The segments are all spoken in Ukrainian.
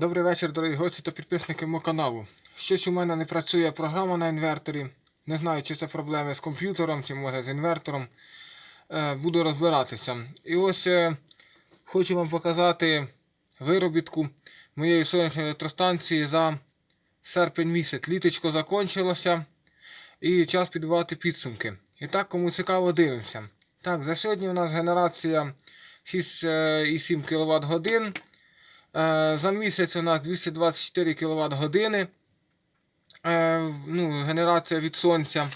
Добрий вечір, дорогі гості та підписники мого каналу. Щось у мене не працює програма на інверторі. Не знаю, чи це проблеми з комп'ютером, чи може з інвертором. Е, Буду розбиратися. І ось е, хочу вам показати виробітку моєї сонячної електростанції за серпень місяць. Літочко закончилося і час підбивати підсумки. І так, кому цікаво, дивимося. Так, за сьогодні у нас генерація 6,7 кВт годин. Е, За місяць у нас 224 кВт години. Ну, генерація від сонця.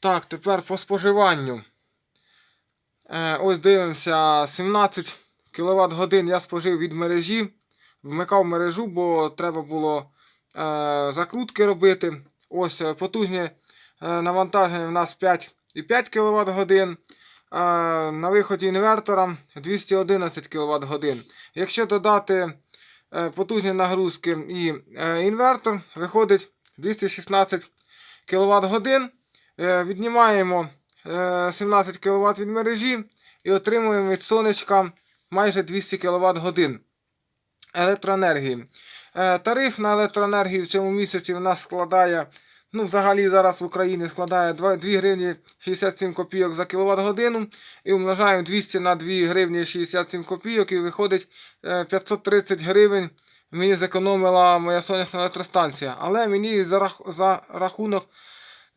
Так, тепер по споживанню. Е, Ось дивимося, 17 кВт годин я спожив від мережі. Вмикав мережу, бо треба було е, закрутки робити. Ось потужне е, навантаження в нас 5,5 кВт годин. Е, на виході інвертора 211 кВт годин. Якщо додати е, потужні нагрузки і е, інвертор, виходить 216 кВт годин. Е, Віднімаємо е, 17 кВт від мережі і отримуємо від сонечка майже 200 кВт годин електроенергії. Е, Тариф на електроенергію в цьому місяці в нас складає, ну, взагалі зараз в Україні складає 2 2 гривні 67 копійок за кіловат годину. І умножаємо 200 на 2 гривні 67 копійок і виходить е, 530 гривень. Мені зекономила моя сонячна електростанція. Але мені за, рах- за рахунок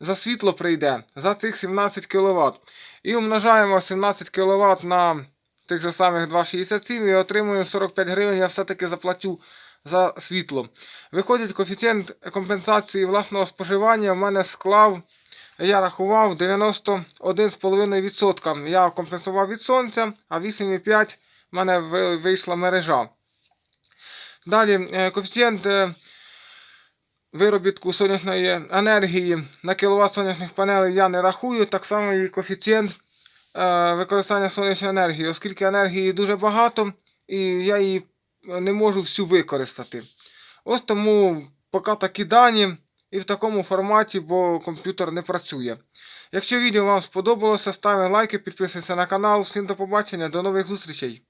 за світло прийде за цих 17 кВт. І умножаємо 17 кВт на тих же самих 2,67 і отримуємо 45 гривень. Я все-таки заплатю за світло. Виходить, коефіцієнт компенсації власного споживання в мене склав, я рахував 91,5%. Я компенсував від сонця, а 8,5% в мене вийшла мережа. Далі е, коефіцієнт е, виробітку сонячної енергії на кіловат сонячних панелей я не рахую, так само і коефіцієнт е, використання сонячної енергії, оскільки енергії дуже багато, і я її не можу всю використати. Ось тому поки такі дані і в такому форматі, бо комп'ютер не працює. Якщо відео вам сподобалося, ставте лайки, підписуйтесь на канал. Всім до побачення, до нових зустрічей!